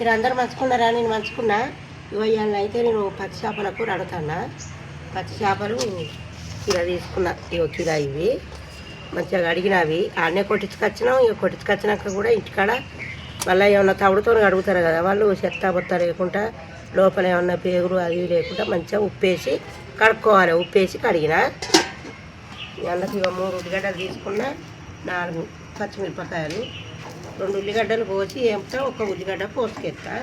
మీరు అందరు మంచుకున్నారా? నేను మంచుకున్నా. ఇవ్వాలని ఇవాళ అయితే నేను పచ్చి చేపల కూర అడుగుతున్నా. పచ్చి చేపలు ఇలా తీసుకున్నా. ఇగో కిలో ఇవి. మంచిగా అడిగినవి ఆడనే కొట్టించుకొచ్చినాం. ఇక కొట్టించుకొచ్చినాక కూడా ఇంటికాడ మళ్ళీ ఏమన్నా తవుడుతో అడుగుతారు కదా వాళ్ళు చెత్త బొత్త లేకుండా లోపల ఏమన్నా పేగులు అది లేకుండా మంచిగా ఉప్పేసి కడుక్కోవాలి. ఉప్పేసి కడిగిన. అందులోకి ఇక మూడు ఉల్లిగడ్డలు తీసుకున్నా. నాలుగు పచ్చిమిరపకాయలు. రెండు ఉల్లిగడ్డలు కోసి ఏంపుతా ఒక ఉల్లిగడ్డ పోసుకెత్తా.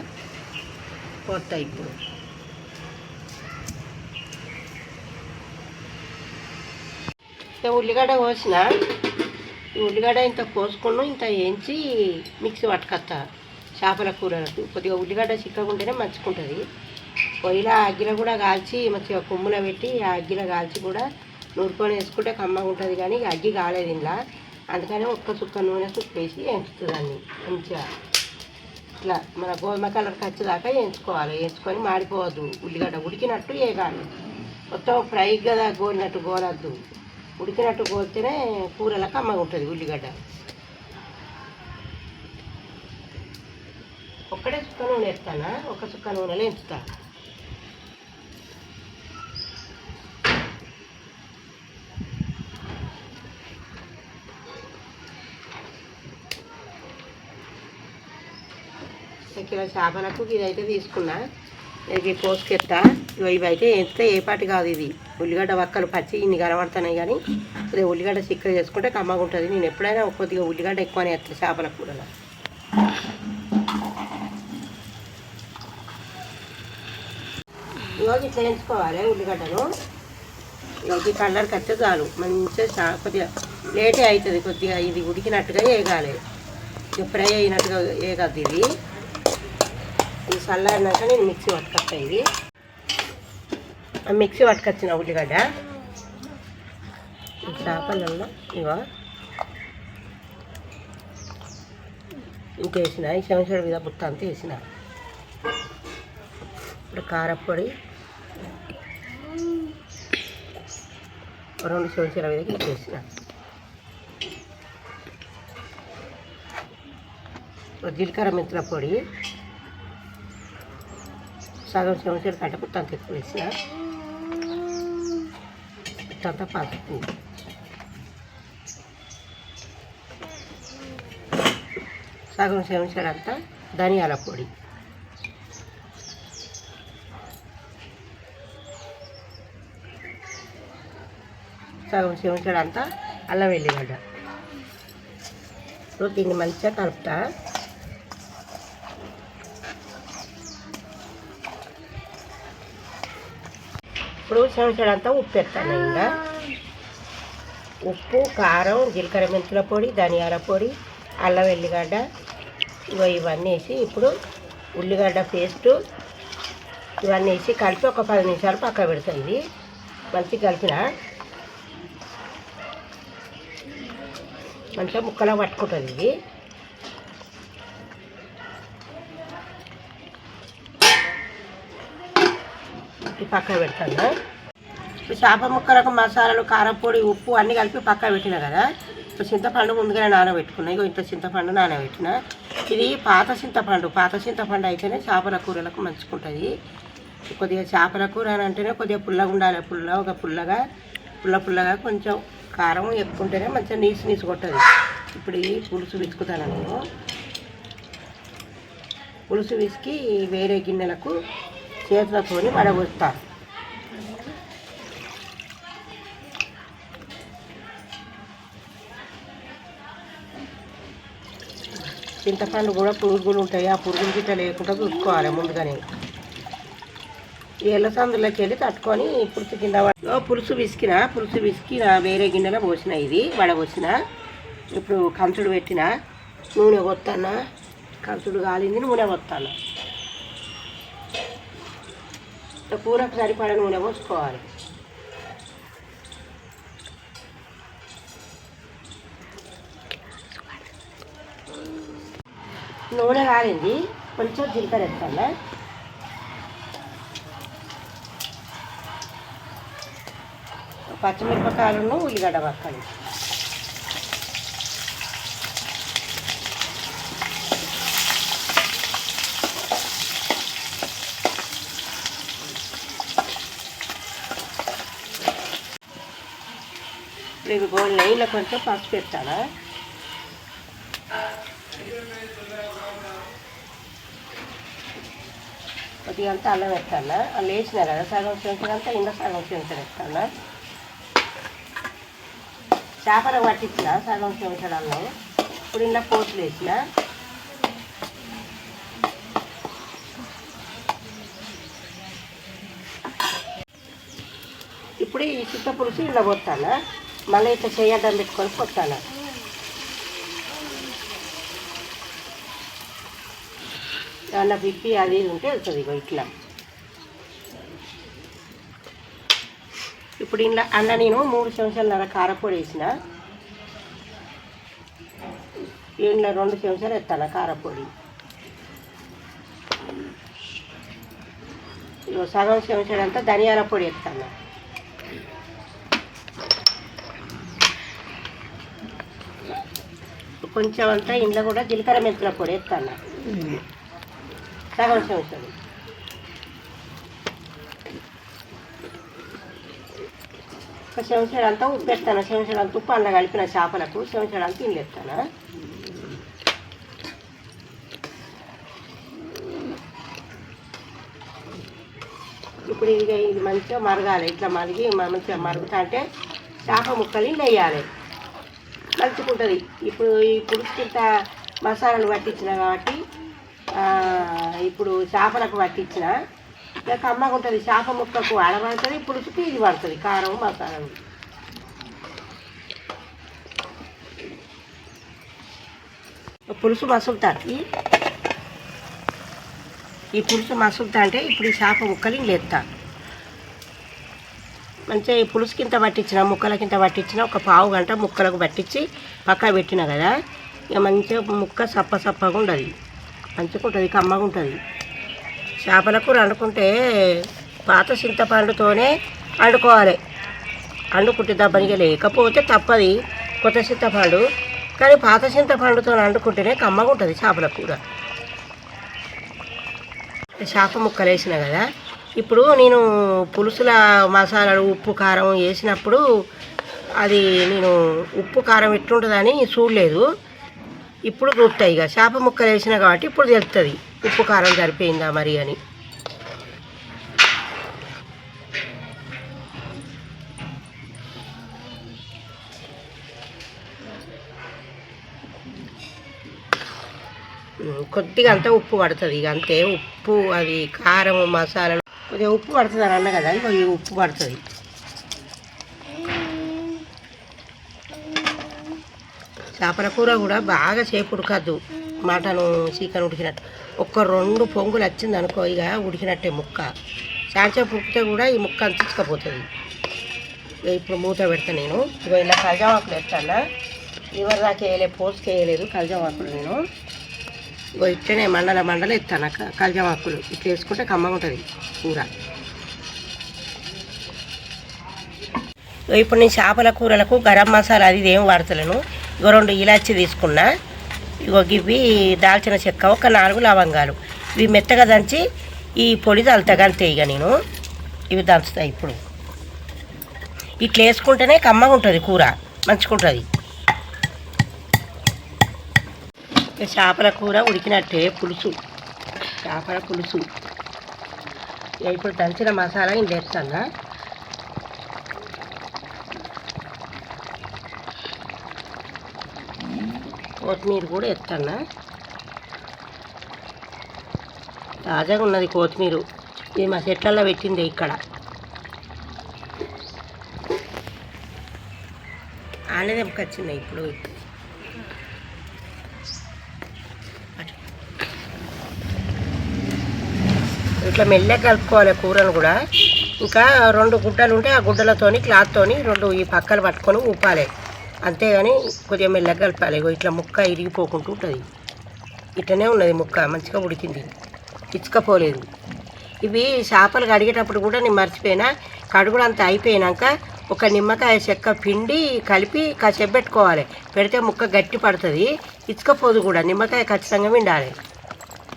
పోతా ఇప్పుడు. ఇక ఉల్లిగడ్డ కోసిన ఈ ఉల్లిగడ్డ ఇంత కోసుకున్నాం ఇంత వేయించి మిక్సీ పట్టుకొస్తా. చేపల కూరలకు కొద్దిగా ఉల్లిగడ్డ చిక్కకుంటేనే మంచుకుంటుంది పొయ్యిలో ఆ అగ్గిలో కూడా కాల్చి మంచిగా కొమ్ములో పెట్టి ఆ అగ్గిలో కాల్చి కూడా నూరుకొని వేసుకుంటే కమ్మగా ఉంటుంది కానీ అగ్గి కాలేదు ఇంట్లో అందుకని ఒక్క చుక్క నూనె వేసి ఎంచుతుందండి మంచిగా. ఇట్లా మన గోధుమ కలర్ వచ్చేదాకా వేయించుకోవాలి. వేయించుకొని మాడిపోవద్దు. ఉల్లిగడ్డ ఉడికినట్టు వేగాలి మొత్తం ఫ్రై కదా గోలినట్టు గోలద్దు. ఉడికినట్టు గోలితేనే కూరలకు కమ్మగా ఉంటుంది ఉల్లిగడ్డ. ఒక్కటే చుక్క నూనె వేస్తానా? ఒక చుక్క నూనెలో వేయించుతా. కిలో చేపలకు ఇదైతే తీసుకున్నా. ఇది కోసుకెత్తా ఇవి ఇవి అయితే ఎంత ఏ కాదు ఇది. ఉల్లిగడ్డ వక్కలు పచ్చి ఇన్ని కనబడుతున్నాయి కానీ అదే ఉల్లిగడ్డ చిక్కగా చేసుకుంటే కమ్మగా ఉంటుంది. నేను ఎప్పుడైనా కొద్దిగా ఉల్లిగడ్డ ఎక్కువనే వేస్తాను చేపల కూరలో. ఇవాళ ఇట్లా ఉల్లిగడ్డను. ఇవాళ కలర్కి వస్తే చాలు. మంచిగా చా- కొద్దిగా లేటే అవుతుంది కొద్దిగా ఇది ఉడికినట్టుగా వేయగాలి ఫ్రై అయినట్టుగా వేయగద్దు ఇది. ఇది చల్లారినాక నేను మిక్సీ పట్టుకొస్తా ఇది. ఆ మిక్సీ పట్టుకొచ్చిన ఉల్లిగడ్డ. ఈ చేపలలో ఇవో ఇంకేసిన ఈ శంసడు మీద బుట్ట అంతా వేసిన. ఇప్పుడు కారపొడి. రెండు శంసల మీద వేసిన. జీలకర్ర మెంతుల పొడి. సగం చెంచాడు కంటే పుట్టంత ఎక్కువ వేసిన పుట్టంతా పసుపు సగం చెంచాడంతా ధనియాల పొడి. సగం చెంచాడంతా అల్లం వెల్లిగడ్డ. ఇప్పుడు దీన్ని మంచిగా కలుపుతా. ఇప్పుడు సంవత్సరంతా ఉప్పు ఎత్తాను ఇంకా. ఉప్పు కారం జీలకర్ర మెంతుల పొడి ధనియాల పొడి అల్లం వెల్లిగడ్డ ఇగో ఇవన్నీ వేసి ఇప్పుడు ఉల్లిగడ్డ పేస్టు ఇవన్నీ వేసి కలిపి ఒక పది నిమిషాలు పక్క పెడతాయి ఇది మంచిగా కలిపిన మంచిగా ముక్కలా పట్టుకుంటుంది ఇది. పక్కన పక్క పెడతాను. ఇప్పుడు చేప ముక్కలకు మసాలాలు కారపొడి ఉప్పు అన్నీ కలిపి పక్క పెట్టిన కదా ఇప్పుడు చింతపండు ముందుగానే నానబెట్టుకున్నా. ఇగో ఇంత చింతపండు నానబెట్టిన. ఇది పాత చింతపండు పాత చింతపండు అయితేనే చేపల కూరలకు మంచుకుంటుంది కొద్దిగా చేపల కూర అని అంటేనే కొద్దిగా పుల్లగా ఉండాలి. పుల్ల ఒక పుల్లగా పుల్ల పుల్లగా కొంచెం కారం ఎక్కువ ఉంటేనే మంచిగా నీసు నీసు కొట్టదు. ఇప్పుడు ఈ పులుసు విసుకుతాను నేను. పులుసు విసికి వేరే గిన్నెలకు చేతులతోని వడబోస్తాను చింతపండు కూడా పురుగులు ఉంటాయి. ఆ పురుగులు గిట్ట లేకుండా చూసుకోవాలి ముందుగానే. ఎల్ల సందులోకి వెళ్ళి తట్టుకొని పులుసు కింద పులుసు విసికిన పులుసు విసికిన వేరే గిన్నెలో పోసిన ఇది వడబోసిన. ఇప్పుడు కంచుడు పెట్టిన నూనె కొత్తాన కంచుడు కాలింది నూనె కొత్తాను కూరకు సరిపడ నూనె పోసుకోవాలి నూనె కాలింది కొంచెం జీలకర్ర వేస్తాను పచ్చిమిరపకాయలను ఉల్లిగడ్డ పక్కన ఇవి గోల్డ్ కొంచెం పసుపు పెట్టాలా కొద్దిగా అంతా అల్లం పెట్టాలా అల్లం వేసిన కదా సగం చెంచా అంతా ఇంత సగం చెంచడం పెడతానా చేపలు పట్టించిన సగం చెంచడం అల్లం ఇప్పుడు ఇంట్లో పోతులు వేసిన ఇప్పుడు ఈ చిత్త పులుసు ఇలా పోతాను మళ్ళీ ఇట్లా చేయడం పెట్టుకొని పోతాను ఏమన్నా పిప్పి అది ఉంటే వెళ్తుంది ఇగో ఇట్లా. ఇప్పుడు ఇంట్లో అన్న నేను మూడు చెంచాలన్నర కారపొడి వేసిన. ఇంట్లో రెండు చెంచాలు ఎత్తాను కారపొడి. ఇగో సగం చెంచాలంతా ధనియాల పొడి ఎత్తాను కొంచెం అంతా ఇంట్లో కూడా జీలకర్ర మెంతుల పొడి వేస్తాను. సగం సంవత్సరం ఒక చెంచాడు అంతా ఉప్పు వేస్తాను చెంచాడు అంతా ఉప్పు అందులో కలిపిన చేపలకు చెంచాడు అంతా ఇండ్లు ఇప్పుడు ఇది ఇది మంచిగా మరగాలి. ఇట్లా మరిగి మంచిగా మరుగుతా అంటే చేప ముక్కలు ఇండ్లు వేయాలి. కలుచుకుంటుంది ఇప్పుడు ఈ పులుసుకింత మసాలాలు పట్టించిన కాబట్టి ఇప్పుడు చేపలకు పట్టించిన. ఇక కమ్మగా ఉంటుంది. చేప ముక్కకు ఆడబడుతుంది పులుసుకి ఇది పడుతుంది కారం మసాలాలు పులుసు మసులుతుంది ఈ పులుసు మసులుతా అంటే ఇప్పుడు ఈ చేప ముక్కలు లేస్తాను మంచిగా ఈ పులుసుకి ఇంత పట్టించిన ముక్కలకింత పట్టించిన ఒక పావు గంట ముక్కలకు పట్టించి పక్క పెట్టిన కదా ఇక మంచిగా ముక్క సప్ప సప్పగా ఉండదు మంచిగా ఉంటుంది కమ్మగా ఉంటుంది. చేపల కూర వండుకుంటే పాత చింతపండుతోనే వండుకోవాలి. వండుకుంటే దబ్బనిగా లేకపోతే తప్పది కొత్త చింతపండు. కానీ పాత చింతపండుతో వండుకుంటేనే కమ్మగా ఉంటుంది చేపల కూర. చేప ముక్కలు వేసిన కదా ఇప్పుడు నేను పులుసుల మసాలాలు ఉప్పు కారం వేసినప్పుడు అది నేను ఉప్పు కారం ఎట్లుంటుందని చూడలేదు. ఇప్పుడు గుర్తాయి ఇక. చేప ముక్కలు వేసిన కాబట్టి ఇప్పుడు తెలుస్తుంది ఉప్పు కారం సరిపోయిందా మరి అని. కొద్దిగా అంతా ఉప్పు పడుతుంది. ఇక అంతే. ఉప్పు అది కారం మసాలాలు కొద్దిగా ఉప్పు పడుతుంది అని అన్న కదా ఇక ఉప్పు పడుతుంది. చేపల కూర కూడా బాగా సేపు ఉడకద్దు. Mutton chicken ఉడికినట్టు. ఒక్క రెండు పొంగులు వచ్చింది అనుకో ఇక ఉడికినట్టే ముక్క. చాలాసేపు ఉడికితే కూడా ఈ ముక్క అంచుకపోతుంది ఇప్పుడు మూత పెడతా నేను. ఇక ఇలా కలజావాకులు వేస్తాను? ఇవరి దాకా వేయలేదు పోసుకు వేయలేదు కలజామాకులు నేను. ఇగో ఇట్లనే మండల మండలు ఎత్తాను కలజామాకులు ఇట్లా వేసుకుంటే కమ్మగా ఉంటుంది కూర. ఇగో ఇప్పుడు నేను చేపల కూరలకు గరం మసాలా అది ఏం వాడతలేను. ఇగో రెండు ఇలాచి తీసుకున్నా. ఇగో ఇవి దాల్చిన చెక్క ఒక నాలుగు లవంగాలు. ఇవి మెత్తగా దంచి ఈ పొడి తలుతా అంతే ఇక నేను. ఇవి దంచుతాయి ఇప్పుడు. ఇట్లా వేసుకుంటేనే కమ్మగా ఉంటుంది కూర. మంచిగా ఉంటుంది ఇక చేపల కూర ఉడికినట్టే పులుసు. చేపల పులుసు. ఇప్పుడు దంచిన మసాలా ఇంత వేస్తాను? కొత్తిమీర కూడా ఎత్తాను తాజాగా ఉన్నది కొత్తిమీర. ఇది మా చెట్లలో పెట్టింది ఇక్కడ. ఆనే దెబ్బకొచ్చింది ఇప్పుడు. ఇట్లా మెల్లగా కలుపుకోవాలి కూరను కూడా. ఇంకా రెండు గుడ్డలు ఉంటే ఆ గుడ్డలతోని క్లాత్తోని రెండు ఈ పక్కలు పట్టుకొని ఊపాలి. అంతేగాని కొద్దిగా మెల్లగా కలపాలి. ఇట్లా ముక్క ఇరిగిపోకుండా ఉంటుంది. ఇట్లనే ఉన్నది ముక్క మంచిగా ఉడికింది. ఇచ్చుకపోలేదు. ఇవి చేపలు కడిగేటప్పుడు కూడా నేను మర్చిపోయినా. కడుగుడు అంతా అయిపోయినాక ఒక నిమ్మకాయ చెక్క పిండి కలిపి కాసేపు పెట్టుకోవాలి. పెడితే ముక్క గట్టి పడుతుంది. ఇచ్చుకపోదు కూడా. నిమ్మకాయ ఖచ్చితంగా విండాలి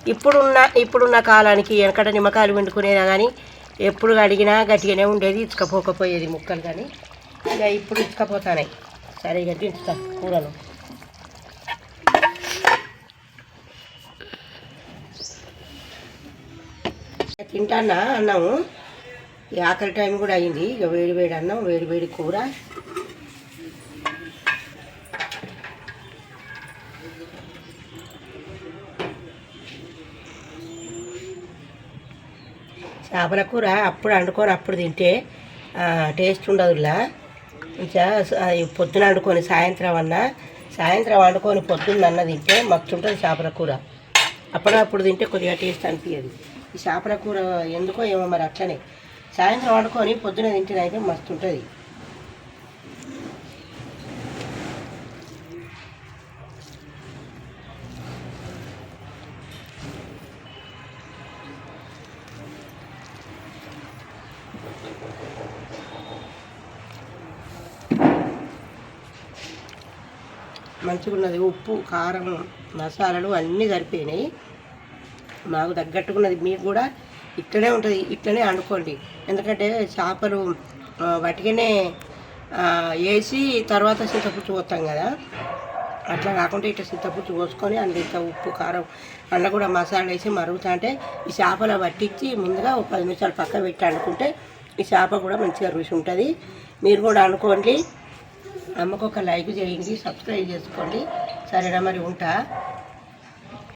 ఇప్పుడున్న ఇప్పుడున్న కాలానికి వెనకట నిమ్మకాయలు వండుకునేదా కానీ ఎప్పుడు అడిగినా గట్టిగానే ఉండేది ఇచ్చుకపోకపోయేది ముక్కలు కానీ ఇక ఇప్పుడు ఇచ్చుకపోతానే. సరే ఇక దించుతా కూరలు. తింటానా అన్నాము. ఈ ఆకలి టైం కూడా అయింది. ఇక వేడి వేడి అన్నం వేడి వేడి కూర. చేపల కూర అప్పుడు వండుకొని అప్పుడు తింటే టేస్ట్ ఉండదులా. ఇంకా పొద్దున వండుకొని సాయంత్రం అన్న సాయంత్రం వండుకొని పొద్దున్న అన్న తింటే మస్తుంటుంది చేపల కూర అప్పుడప్పుడు తింటే కొద్దిగా టేస్ట్ అనిపించదు ఈ చేపల కూర ఎందుకో ఏమో మరి అట్లనే. సాయంత్రం వండుకొని పొద్దున తింటేనైతే మస్తు మంచిగా ఉన్నది ఉప్పు కారం మసాలాలు అన్నీ సరిపోయినాయి. మాకు తగ్గట్టుకున్నది మీకు కూడా ఇట్లనే ఉంటుంది. ఇట్లనే అనుకోండి ఎందుకంటే చేపలు వాటికనే వేసి తర్వాత చింతపుచ్చు పోతాం కదా. అట్లా కాకుండా ఇట్లా చింతపుచ్చు పోసుకొని అందులో ఇంత ఉప్పు కారం అందులో కూడా మసాలా వేసి మరుగుతా అంటే ఈ చేపలు పట్టించి ముందుగా ఒక పది నిమిషాలు పక్క పెట్టి అనుకుంటే ఈ చేప కూడా మంచిగా రుచి ఉంటుంది. మీరు కూడా అనుకోండి అమ్మకు ఒక లైక్ చేయండి సబ్స్క్రైబ్ చేసుకోండి. సరేనా మరి ఉంటా?